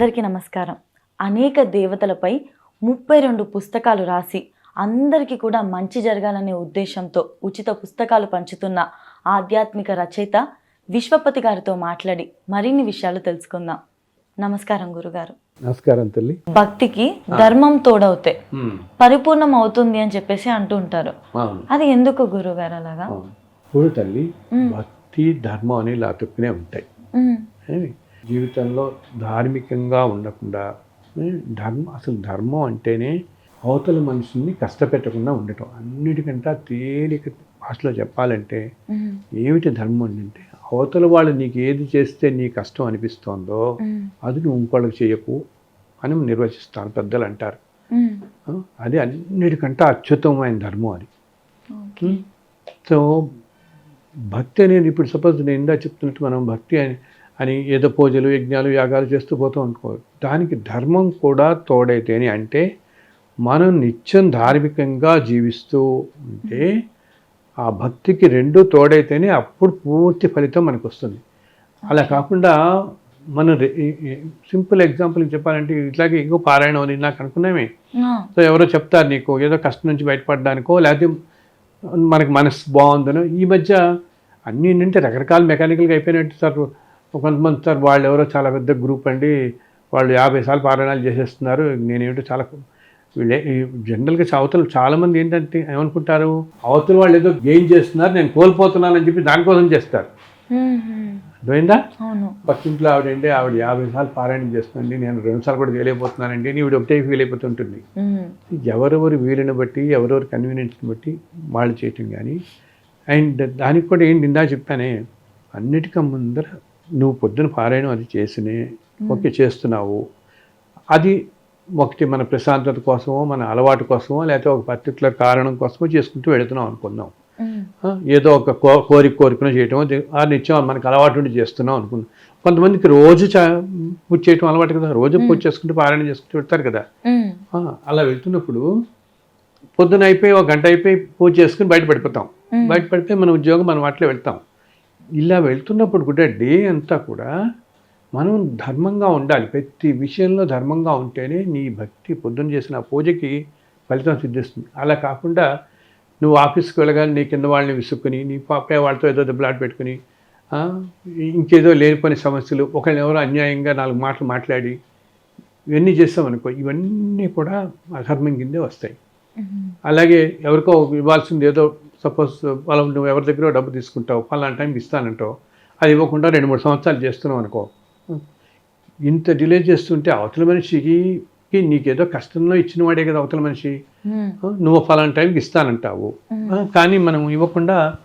అందరికీ నమస్కారం. అనేక దేవతలపై ముప్పై రెండు పుస్తకాలు రాసి అందరికీ కూడా మంచి జరగాలనే ఉద్దేశంతో ఉచిత పుస్తకాలు పంచుతున్న ఆధ్యాత్మిక రచయిత విశ్వపతి గారితో మాట్లాడి మరిన్ని విషయాలు తెలుసుకుందాం. నమస్కారం గురుగారు. నమస్కారం తల్లి. భక్తికి ధర్మం తోడవుతే పరిపూర్ణం అవుతుంది అని చెప్పేసి అంటూ ఉంటారు. అది ఎందుకు గురుగారు అలాగా? తల్లి భక్తి ధర్మం అని లాతుక్కునే ఉంటాయి? జీవితంలో ధార్మికంగా ఉండకుండా ధర్మం అసలు ధర్మం అంటేనే అవతల మనుషుల్ని కష్టపెట్టకుండా ఉండటం. అన్నిటికంటే తేలిక భాషలో చెప్పాలంటే ఏమిటి ధర్మం అంటే అవతల వాళ్ళు నీకు ఏది చేస్తే నీ కష్టం అనిపిస్తోందో అది నువ్వు ఇంకోళ్ళకి చేయకు అని నిర్వచిస్తాను పెద్దలు అంటారు. అది అన్నిటికంటే అత్యుత్తమమైన ధర్మం అది. సో భక్తి అనేది ఇప్పుడు సపోజ్ నేను ఇందా చెప్తున్నట్టు మనం భక్తి అని అని ఏదో పూజలు యజ్ఞాలు యాగాలు చేస్తూ పోతాం అనుకో దానికి ధర్మం కూడా తోడైతేనే అంటే మనం నిత్యం ధార్మికంగా జీవిస్తూ ఉంటే ఆ భక్తికి రెండు తోడైతేనే అప్పుడు పూర్తి ఫలితం మనకు వస్తుంది అలా కాకుండా మనం సింపుల్ ఎగ్జాంపుల్ చెప్పాలంటే ఇట్లాగే ఇంకో పారాయణం అని నాకు అనుకున్నామే. సో ఎవరో చెప్తారు నీకు ఏదో కష్టం నుంచి బయటపడడానికో లేకపోతే మనకి మనసు బాగుందనో ఈ మధ్య అన్నీ ఏంటంటే రకరకాల మెకానికల్గా అయిపోయినట్టు సార్. కొంతమంది సార్ వాళ్ళు ఎవరో చాలా పెద్ద గ్రూప్ అండి. వాళ్ళు యాభై సార్లు పారాయణాలు చేసేస్తున్నారు. నేనేమిటో చాలా వీళ్ళే జనరల్గా అవతల చాలామంది ఏంటంటే ఏమనుకుంటారు? అవతల వాళ్ళు ఏదో గెయిన్ చేస్తున్నారు నేను కోల్పోతున్నానని చెప్పి దానికోసం చేస్తారు. అర్థమైందా? పక్కింట్లో ఆవిడండి ఆవిడ యాభై సార్లు పారాయణం చేస్తుందండి. నేను రెండు సార్లు కూడా చేయలేకపోతున్నానండి అని ఈవిడ ఒకటే ఫీల్ అయిపోతుంటుంది ఎవరెవరి వీలుని బట్టి ఎవరెవరి కన్వీనియన్స్ని బట్టి వాళ్ళు చేయటం కానీ అండ్ దానికి కూడా ఏంటి ఇందా చెప్పానే అన్నిటికీ ముందర నువ్వు పొద్దున పారాయణం అది చేసినే ఓకే చేస్తున్నావు. అది ఒకటి మన ప్రశాంతత కోసమో మన అలవాటు కోసమో లేకపోతే ఒక పర్టికులర్ కారణం కోసమో చేసుకుంటూ వెళుతున్నాం అనుకుందాం. ఏదో ఒక కో కోరిక కోరికను చేయటం ఆ నిత్యం మనకు అలవాటు ఉండి చేస్తున్నాం అనుకున్నాం కొంతమందికి రోజు చా పూజ చేయటం అలవాటు కదా రోజు పూజ చేసుకుంటూ పారాయణ చేసుకుంటూ వెళ్తారు కదా. అలా వెళ్తున్నప్పుడు పొద్దున అయిపోయి ఒక గంట అయిపోయి పూజ చేసుకుని బయట పడిపోతాం. బయట పడిపోయి మన ఉద్యోగం మనం అట్లే వెళ్తాం. ఇలా వెళ్తున్నప్పుడు కూడా డే అంతా కూడా మనం ధర్మంగా ఉండాలి. ప్రతి విషయంలో ధర్మంగా ఉంటేనే నీ భక్తి పొద్దున చేసిన పూజకి ఫలితం సిద్ధిస్తుంది. అలా కాకుండా నువ్వు ఆఫీస్కి వెళ్ళగానే నీ కింద వాళ్ళని విసుక్కుని నీ పాపే వాళ్ళతో ఏదో దెబ్బలాట పెట్టుకుని ఇంకేదో లేనిపోని సమస్యలు ఒకళ్ళని ఎవరో అన్యాయంగా నాలుగు మాటలు మాట్లాడి ఇవన్నీ చేస్తామనుకో ఇవన్నీ కూడా అధర్మం కిందే వస్తాయి. అలాగే ఎవరికో ఇవ్వాల్సింది ఏదో సపోజ్ వాళ్ళ నువ్వు ఎవరి దగ్గర డబ్బు తీసుకుంటావు పలానా టైంకి ఇస్తానంటావు అది ఇవ్వకుండా రెండు మూడు సంవత్సరాలు చేస్తున్నావు అనుకో. ఇంత డిలే చేస్తుంటే అవతల మనిషికి నీకేదో కష్టంలో ఇచ్చిన వాడే కదా అవతల మనిషి. నువ్వు ఫలానా టైంకి ఇస్తానంటావు. కానీ మనం ఇవ్వకుండా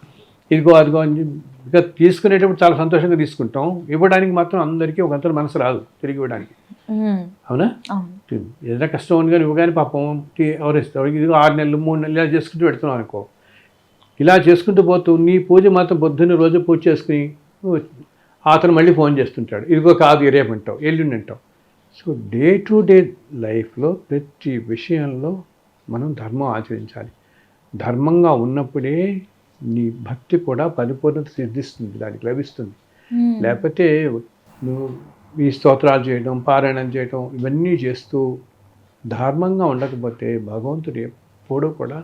ఇదిగో అదిగో అని ఇక తీసుకునేటప్పుడు చాలా సంతోషంగా తీసుకుంటాం. ఇవ్వడానికి మాత్రం అందరికీ ఒక అంతలో మనసు రాదు తిరిగి ఇవ్వడానికి. అవునా? ఏదైనా కష్టం ఉంది కానీ ఇవ్వగానే పాపం టీ- ఎవరిస్తారు ఇదిగో ఆరు నెలలు మూడు నెలలు చేసుకుంటూ పెడుతున్నావు అనుకో. ఇలా చేసుకుంటూ పోతూ నీ పూజ మాత్రం పొద్దున్న రోజు పూజ చేసుకుని అతను మళ్ళీ ఫోన్ చేస్తుంటాడు. ఇదిగో కాదు రేపు అంటావు ఎల్లుండి అంటావు. సో డే టు డే లైఫ్లో ప్రతి విషయంలో మనం ధర్మం ఆచరించాలి. ధర్మంగా ఉన్నప్పుడే నీ భక్తి కూడా పరిపూర్ణత సిద్ధిస్తుంది దానికి లభిస్తుంది. లేకపోతే నువ్వు ఈ స్తోత్రాలు చేయడం పారాయణం చేయడం ఇవన్నీ చేస్తూ ధర్మంగా ఉండకపోతే భగవంతుడు ఎప్పుడూ కూడా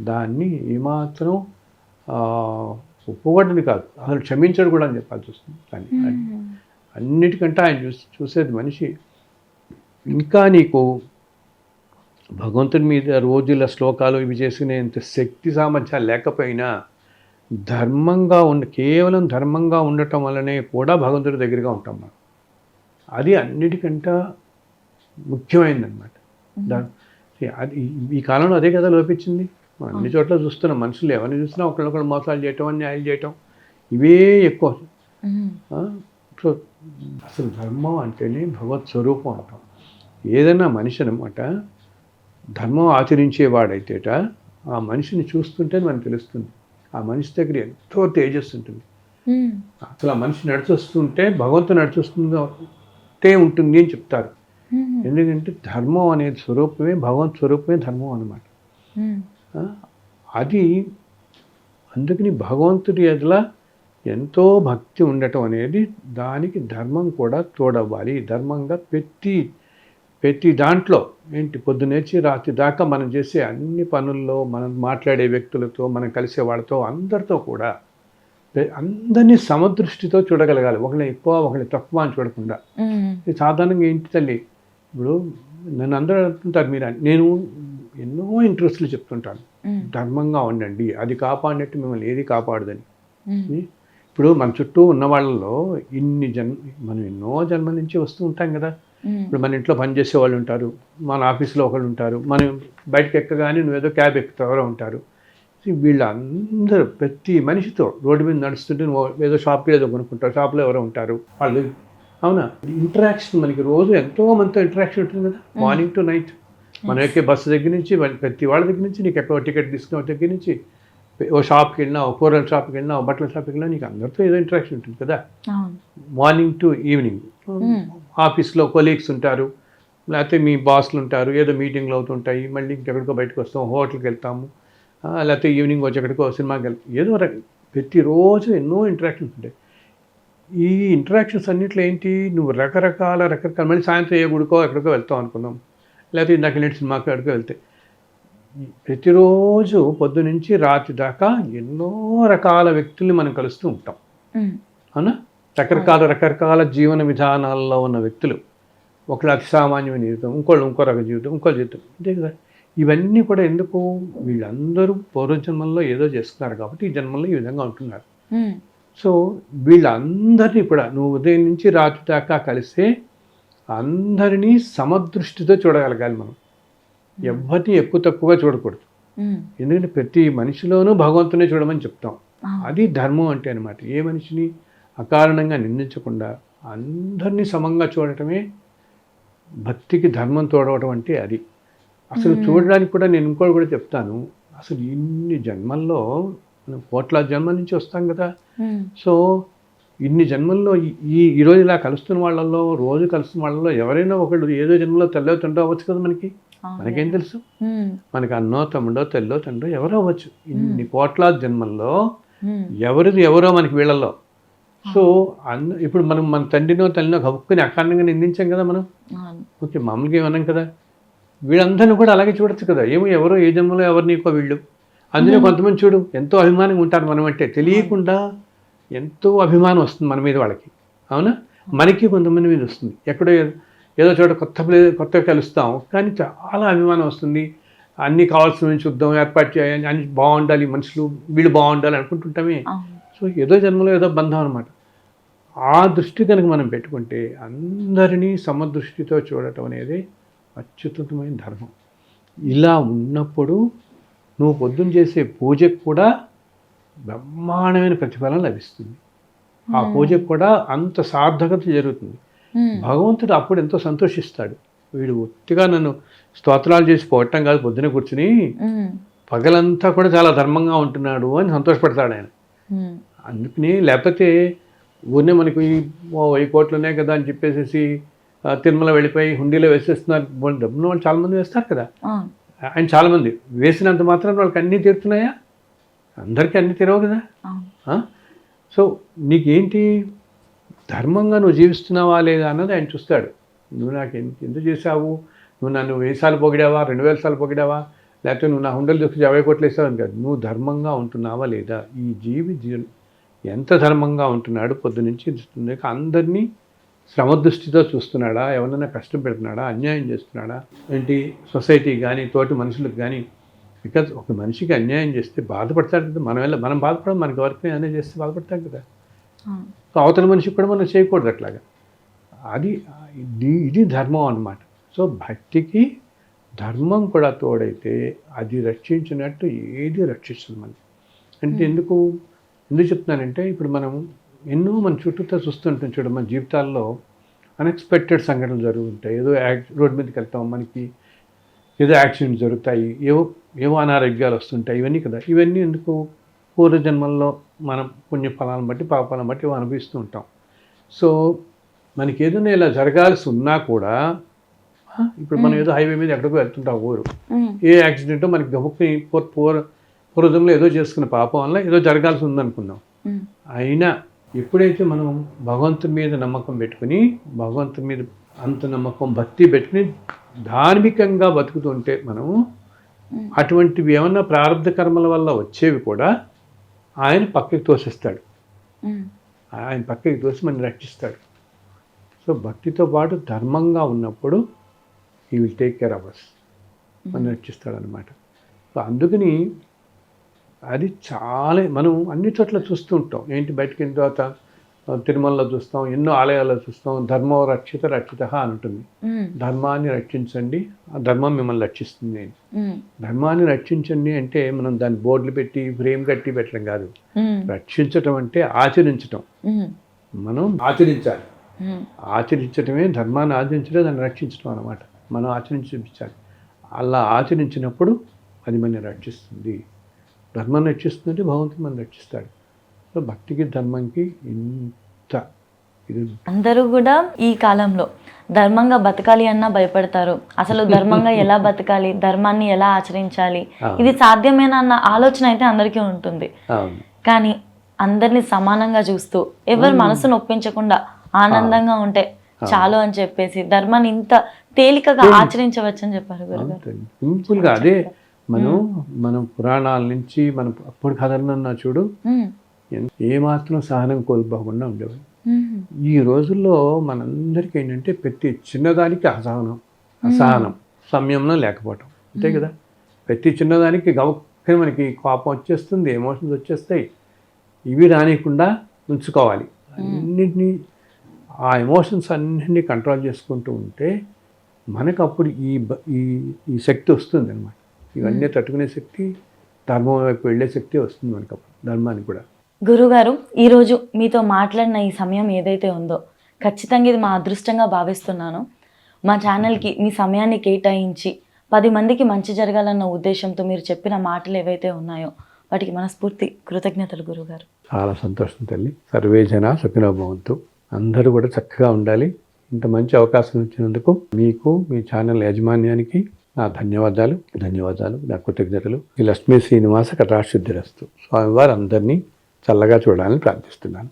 దాన్ని ఏమాత్రం ఆ, ఒప్పుకోవడని కాదు అసలు క్షమించడు కూడా అని చెప్పాల్సి వస్తుంది. ఉమ్, అన్నిటికంటే ఆయన చూసి చూసేది మనిషి. ఇంకా నీకు భగవంతుని మీద రోజుల శ్లోకాలు ఇవి చేసుకునేంత శక్తి సామర్థ్యాలు లేకపోయినా ధర్మంగా ఉండ కేవలం ధర్మంగా ఉండటం వల్లనే కూడా భగవంతుడి దగ్గరగా ఉంటాం మనం. అది అన్నిటికంటే ముఖ్యమైనదన్నమాట. అది ఈ- ఈ కాలంలో అదే కదా లోపించింది. మనం అన్ని చోట్ల చూస్తున్నాం. మనుషులు ఎవరిని చూసినా ఒకళ్ళొకళ్ళు మోసాలు చేయటం అన్యాయాలు చేయటం ఇవే ఎక్కువ? సో అసలు ధర్మం అంటేనే భగవత్ స్వరూపం అంటాం. ఏదైనా మనిషి అనమాట ధర్మం ఆచరించేవాడైతేట ఆ మనిషిని చూస్తుంటే మనకు తెలుస్తుంది. ఆ మనిషి దగ్గర ఎంతో తేజస్సు ఉంటుంది. అసలు ఆ మనిషి నడిచొస్తుంటే భగవంతుడు నడిచొస్తుంటే ఉంటుంది అని చెప్తారు. ఎందుకంటే ధర్మం అనే స్వరూపమే భగవంత్ స్వరూపమే ధర్మం అనమాట? అది అందుకని భగవంతుడి ఎదుల ఎంతో భక్తి ఉండటం అనేది దానికి ధర్మం కూడా తోడవ్వాలి. ధర్మంగా ప్రతి ప్రతి దాంట్లో ఏంటి పొద్దునేచి రాత్రి దాకా మనం చేసే అన్ని పనుల్లో మనం మాట్లాడే వ్యక్తులతో మనం కలిసే వాళ్ళతో అందరితో కూడా అందరినీ సమదృష్టితో చూడగలగాలి. ఒకళ్ళని ఎక్కువ ఒకళ్ళని తక్కువ అని చూడకుండా. సాధారణంగా ఏంటి తల్లి ఇప్పుడు నన్ను అందరూ అంటుంటారు మీరు. నేను ఎన్నో ఇంట్రెస్ట్లు చెప్తుంటాను. ధర్మంగా ఉండండి అది కాపాడినట్టు మిమ్మల్ని ఏది కాపాడదని. ఇప్పుడు మన చుట్టూ ఉన్న వాళ్ళలో ఇన్ని జన్మ మనం ఎన్నో జన్మ నుంచి వస్తూ ఉంటాం కదా. ఇప్పుడు మన ఇంట్లో పనిచేసే వాళ్ళు ఉంటారు మన ఆఫీస్లో ఒకళ్ళు ఉంటారు మనం బయటకు ఎక్కగానే నువ్వేదో క్యాబ్ ఎక్కుతావు ఎవరో ఉంటారు వీళ్ళందరూ ప్రతి మనిషితో రోడ్డు మీద నడుస్తుంటే నువ్వు ఏదో షాప్కి ఏదో కొనుక్కుంటావు షాప్లో ఎవరో ఉంటారు వాళ్ళు. అవునా? ఇంటరాక్షన్ మనకి రోజు ఎంతో మందితో ఇంటరాక్షన్ ఉంటుంది కదా మార్నింగ్ టు నైట్. మనం ఎక్కే బస్సు దగ్గర నుంచి ప్రతి వాళ్ళ దగ్గర నుంచి నీకు ఎక్కడో టికెట్ తీసుకున్న దగ్గర నుంచి ఓ షాప్కి వెళ్ళినా ఓ కూరల షాప్కి వెళ్ళినా ఓ బట్టల షాప్కి వెళ్ళినా నీకు అందరితో ఏదో ఇంటరాక్షన్ ఉంటుంది కదా. Morning to evening. ఆఫీస్లో కొలీగ్స్ ఉంటారు లేకపోతే మీ బాస్లు ఉంటారు ఏదో మీటింగ్లు అవుతుంటాయి మళ్ళీ ఇంకెక్కడికో బయటకు వస్తాం హోటల్కి వెళ్తాము లేకపోతే ఈవినింగ్ వచ్చి ఎక్కడికో సినిమాకి వెళ్తాం. ఏదో రకం ప్రతిరోజు ఎన్నో ఇంటరాక్షన్స్ ఉంటాయి. ఈ ఇంటరాక్షన్స్ అన్నింటిలో ఏంటి? నువ్వు రకరకాల రకరకాల మళ్ళీ సాయంత్రం ఏ గుడికో ఎక్కడికో వెళ్తాం అనుకుందాం లేకపోతే ఇందాక వెళ్ళిన సినిమాకి వెళ్తే. ప్రతిరోజు పొద్దు నుంచి రాత్రి దాకా ఎన్నో రకాల వ్యక్తుల్ని మనం కలుస్తూ ఉంటాం. అవునా? రకరకాల రకరకాల జీవన విధానాల్లో ఉన్న వ్యక్తులు. ఒకళ్ళు అతి సామాన్యమైన జీవితం ఇంకోళ్ళు ఇంకో రకం జీవితం ఇంకో జీవితం. అంతే కదా? ఇవన్నీ కూడా ఎందుకు? వీళ్ళందరూ పూర్వజన్మల్లో ఏదో చేస్తున్నారు కాబట్టి ఈ జన్మల్లో ఈ విధంగా ఉంటున్నారు. సో వీళ్ళందరినీ కూడా నువ్వు ఉదయం నుంచి రాత్రి దాకా కలిస్తే అందరినీ సమదృష్టితో చూడగలగాలి మనం. ఎవరిని ఎక్కువ తక్కువగా చూడకూడదు. ఎందుకంటే ప్రతి మనిషిలోనూ భగవంతునే చూడమని చెప్తాం. అది ధర్మం అంటే అనమాట ఏ మనిషిని అకారణంగా నిందించకుండా అందరినీ సమంగా చూడటమే భక్తికి ధర్మం తోడవటం అంటే అది. అసలు చూడడానికి కూడా నేను ఇంకోటి కూడా చెప్తాను. అసలు ఇన్ని జన్మల్లో మనం కోట్ల జన్మల నుంచి వస్తాం కదా. సో ఇన్ని జన్మల్లో ఈ- ఈరోజు ఇలా కలుస్తున్న వాళ్ళల్లో రోజు కలుస్తున్న వాళ్ళలో ఎవరైనా ఒకళ్ళు ఏదో జన్మలో తెల్లవుతుంటో అవ్వచ్చు కదా మనకి. మనకేం తెలుసు? మనకి అన్నో తమ్ముడో తెల్లో తండ్రో ఎవరో అవ్వచ్చు. ఇన్ని కోట్లాది జన్మల్లో ఎవరిది ఎవరో మనకి వీళ్ళల్లో. సో అన్న ఇప్పుడు మనం మన తండ్రినో తల్లినో హక్కుని అకారణంగా నిందించాం కదా మనం. ఓకే మామూలుగా ఏమన్నాం కదా? వీళ్ళందరినీ కూడా అలాగే చూడొచ్చు కదా. ఏమో ఎవరో ఏ జన్మలో ఎవరు నీకో వీళ్ళు? అందులో కొంతమంది చూడు ఎంతో అభిమానంగా ఉంటారు మనం అంటే తెలియకుండా ఎంతో అభిమానం వస్తుంది మన మీద వాళ్ళకి. అవునా? మనకి కొంతమంది మీద వస్తుంది. ఎక్కడో ఏదో చోట కొత్త ప్లే కొత్తగా కలుస్తాం. కానీ చాలా అభిమానం వస్తుంది. అన్నీ కావాల్సినవి చూద్దాం ఏర్పాటు చేయాలి అన్ని బాగుండాలి మనుషులు వీళ్ళు బాగుండాలి అనుకుంటుంటామే. సో ఏదో జన్మలో ఏదో బంధం అనమాట ఆ దృష్టి కనుక మనం పెట్టుకుంటే అందరినీ సమదృష్టితో చూడటం అనేది అత్యుత్తమైన ధర్మం. ఇలా ఉన్నప్పుడు నువ్వు పొద్దున్న చేసే పూజకు కూడా బ్రహ్మాండమైన ప్రతిఫలం లభిస్తుంది. ఆ పూజకు కూడా అంత సార్థకత జరుగుతుంది. ఉమ్, భగవంతుడు అప్పుడు ఎంతో సంతోషిస్తాడు. వీడు ఒత్తిగా నన్ను స్తోత్రాలు చేసి పోవటం కాదు పొద్దున కూర్చుని ఉమ్, పగలంతా కూడా చాలా ధర్మంగా ఉంటున్నాడు అని సంతోషపడతాడు ఆయన. అందుకని లేకపోతే ఊరినే మనకి వెయ్యి కోట్లు ఉన్నాయి కదా అని చెప్పేసి తిరుమల వెళ్ళిపోయి హుండీలో వేసేస్తున్నారు. వాళ్ళు డబ్బున్న వాళ్ళు చాలామంది వేస్తారు కదా. ఆయన చాలామంది. వేసినంత మాత్రం వాళ్ళకి అన్నీ తీరుతున్నాయా? అందరికీ అన్నీ తీరవు కదా? సో నీకేంటి? ధర్మంగా నువ్వు జీవిస్తున్నావా లేదా అన్నది ఆయన చూస్తాడు. నువ్వు నాకు ఎందుకు చేశావు? నువ్వు నన్ను వెయ్యి సార్లు పొగిడావా? రెండు వేల సార్లు పొగిడావా? లేకపోతే నువ్వు నా హుండలు చూసి యాభై కోట్లు వేసావు అని కాదు. నువ్వు ధర్మంగా ఉంటున్నావా లేదా? ఈ జీవి ఎంత ధర్మంగా ఉంటున్నాడు పొద్దు నుంచి ఇస్తుంది అందరినీ శ్రమదృష్టితో చూస్తున్నాడా? ఎవరైనా కష్టం పెడుతున్నాడా? అన్యాయం చేస్తున్నాడా? ఏంటి? సొసైటీ కానీ తోటి మనుషులకు కానీ బికాజ్ ఒక మనిషికి అన్యాయం చేస్తే బాధపడతాడు కదా మనం వెళ్ళ మనం బాధపడడం మనకి ఎవరికి అన్యాయం చేస్తే బాధపడతాం కదా. సో అవతల మనిషికి కూడా మనం చేయకూడదు అట్లాగా. అది ఇది ధర్మం అన్నమాట. సో భక్తికి ధర్మం కూడా తోడైతే అది రక్షించినట్టు ఏది రక్షిస్తుంది మనకి. అంటే ఎందుకు ఎందుకు చెప్తున్నానంటే ఇప్పుడు మనం ఎన్నో మన చుట్టూతో చూస్తుంటాం చూడ మన జీవితాల్లో అన్ఎక్స్పెక్టెడ్ సంఘటనలు జరుగుతుంటాయి. ఏదో యాక్ రోడ్డు మీదకి వెళ్తాం మనకి ఏదో యాక్సిడెంట్స్ జరుగుతాయి ఏవో ఏవో అనారోగ్యాలు వస్తుంటాయి ఇవన్నీ కదా. ఇవన్నీ ఎందుకు? పూర్వజన్మల్లో మనం పుణ్య ఫలాలను బట్టి పాపాలను బట్టి అనుభవిస్తూ ఉంటాం. సో మనకి ఏదైనా ఇలా జరగాల్సి ఉన్నా కూడా ఇప్పుడు మనం ఏదో హైవే మీద ఎక్కడికో వెళ్తుంటాం ఊరు. ఏ యాక్సిడెంటో మనకి గబుక్కి పూర్ పూర్ పూర్వజంలో ఏదో చేసుకున్న పాపం వల్ల ఏదో జరగాల్సి ఉందనుకుందాం అయినా ఎప్పుడైతే మనం భగవంతుని మీద నమ్మకం పెట్టుకుని భగవంతుని మీద అంత నమ్మకం భక్తి పెట్టుకుని ధార్మికంగా బతుకుతుంటే మనం అటువంటివి ఏమన్నా ప్రారంభ కర్మల వల్ల వచ్చేవి కూడా ఆయన పక్కకి తోసిస్తాడు. ఆయన పక్కకి తోసి మనం రక్షిస్తాడు. సో భక్తితో పాటు ధర్మంగా ఉన్నప్పుడు ఈ విల్ టేక్ కేర్ అవర్స్ మనం రక్షిస్తాడు అనమాట సో అందుకని అది చాలా మనం అన్ని చోట్ల చూస్తూ ఉంటాం. ఏంటి బయటకు వెళ్ళిన తర్వాత తిరుమలలో చూస్తాం ఎన్నో ఆలయాల్లో చూస్తాం ధర్మం రక్షిత రక్షిత అని ఉంటుంది. ధర్మాన్ని రక్షించండి ఆ ధర్మం మిమ్మల్ని రక్షిస్తుంది అని. ధర్మాన్ని రక్షించండి అంటే మనం దాన్ని బోర్డులు పెట్టి ఫ్రేమ్ కట్టి పెట్టడం కాదు. రక్షించటం అంటే ఆచరించటం. మనం ఆచరించాలి. ఆచరించటమే ధర్మాన్ని ఆచరించడం దాన్ని రక్షించడం అనమాట మనం ఆచరించి చూపించాలి. అలా ఆచరించినప్పుడు అది మనని రక్షిస్తుంది. ధర్మాన్ని రక్షిస్తుందంటే భగవంతుడు మనం రక్షిస్తాడు. సో భక్తికి ధర్మంకి ఇంత ఇది అందరూ కూడా ఈ కాలంలో ధర్మంగా బతకాలి అన్నా భయపడతారు. అసలు ధర్మంగా ఎలా బతకాలి? ధర్మాన్ని ఎలా ఆచరించాలి. ఇది సాధ్యమేనా అన్న ఆలోచన అయితే అందరికీ ఉంటుంది. కానీ అందరినీ సమానంగా చూస్తూ ఎవరి మనసును ఒప్పించకుండా ఆనందంగా ఉంటే చాలు అని చెప్పేసి ధర్మాన్ని ఇంత తేలికగా ఆచరించవచ్చు అని చెప్పారు సింపుల్గా అదే మనం మనం పురాణాల నుంచి మనం అప్పుడు కథలన్నా చూడు. ఏమాత్రం సహనం కోల్పోకుండా ఉండేవారు. ఉమ్, ఈ రోజుల్లో మనందరికీ ఏంటంటే ప్రతి చిన్నదానికి అసహనం అసహనం సంయమనం లేకపోవటం. అంతే కదా? ప్రతి చిన్నదానికి గవక్కని మనకి కోపం వచ్చేస్తుంది ఎమోషన్స్ వచ్చేస్తాయి. ఇవి రానియకుండా ఉంచుకోవాలి. అన్నిటినీ ఆ ఎమోషన్స్ అన్నింటినీ కంట్రోల్ చేసుకుంటూ ఉంటే మనకు అప్పుడు ఈ ఈ ఈ శక్తి వస్తుంది అనమాట ఇవన్నీ తట్టుకునే శక్తి ధర్మం వైపు వెళ్ళే శక్తి వస్తుంది మనకు అప్పుడు ధర్మానికి కూడా. గురుగారు ఈరోజు మీతో మాట్లాడిన ఈ సమయం ఏదైతే ఉందో ఖచ్చితంగా ఇది మా అదృష్టంగా భావిస్తున్నాను. మా ఛానల్కి మీ సమయాన్ని కేటాయించి పది మందికి మంచి జరగాలన్న ఉద్దేశంతో మీరు చెప్పిన మాటలు ఏవైతే ఉన్నాయో వాటికి మనస్ఫూర్తి కృతజ్ఞతలు గురుగారు. చాలా సంతోషం తల్లి. సర్వే జన సుఖినో భవంతు. అందరూ కూడా చక్కగా ఉండాలి. ఇంత మంచి అవకాశం ఇచ్చినందుకు మీకు మీ ఛానల్ యాజమాన్యానికి నా ధన్యవాదాలు. ధన్యవాదాలు. నా కృతజ్ఞతలు. ఈ లక్ష్మీ శ్రీనివాస కటాశుద్ధిరస్తు స్వామివారు అందరినీ చల్లగా చూడాలని ప్రార్థిస్తున్నాను.